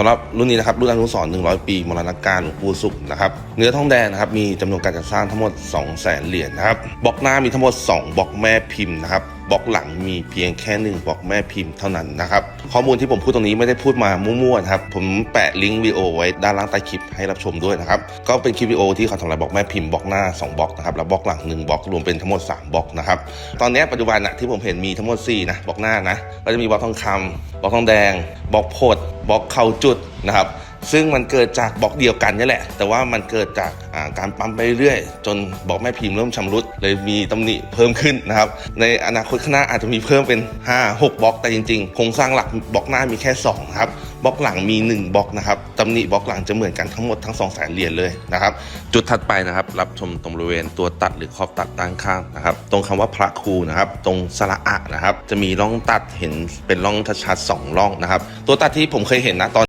สำหรับรุ่นนี้นะครับรุ่นอนุสรณ์100 ปีมรณการหลวงปู่สุขนะครับเนื้อทองแดงนะครับมีจำนวนการจัดสร้างทั้งหมด 2 0 0 0 0 0เหรียญนะครับบล็อกหน้ามีทั้งหมด 2บล็อกแม่พิมพ์นะครับ บล็อกหลังมีเพียงแค่หนึ่งบล็อกแม่พิมพ์เท่านั้นนะครับ ข้อมูลที่ผมพูดตรงนี้ไม่ได้พูดมามั่วๆนะครับ ผมแปะลิงก์วิดีโอไว้ด้านล่างใต้คลิปให้รับชมด้วยนะครับ ก็เป็นคลิปวิดีโอที่เขาทำลายบล็อกแม่พิมพ์บล็อกหน้า 2บล็อกนะครับ แล้วบล็อกหลัง1บล็อกรวมเป็นทั้งหมด 3บล็อกนะครับ ตอนนี้ปัจจุบันนะที่ผมเห็นมีทั้งหมด4นะบล็อกหน้านะ ก็จะมีบล็อกทองคำบล็อกทองแดงบล็อกโพดบล็อกเข่าจุดนะครับ ซึ่งมันเกิดจากบล็อกเดียวกันนี่แหละ แต่ว่ามันเกิดจากาการปั๊มไปเรื่อยๆจนบล็อกแม่พิมพ์เริ่มชำรุด เลยมีตำหนิเพิ่มขึ้นนะครับ ในอนาคตข้างหน้าอาจจะมีเพิ่มเป็น 5 6บล็อกแต่จริงๆโครงสร้างหลักบล็อกหน้ามีแค่2ครับบล็อกหลังมี 1บล็อกนะครับตำหนิบล็อกหลังจะเหมือนกันทั้งหมดทั้ง2องแสนเหรียญเลยนะครับ จุดถัดไปนะครับ รับชมตรงบริเวณตัวตัดหรือขอบตัดด้านข้างนะครับ ตรงคำว่าพระครูนะครับ ตรงสระอะนะครับ จะมีร่องตัดเห็นเป็นร่องชัดๆสองร่องนะครับ ตัวตัดที่ผมเคยเห็นนะตอน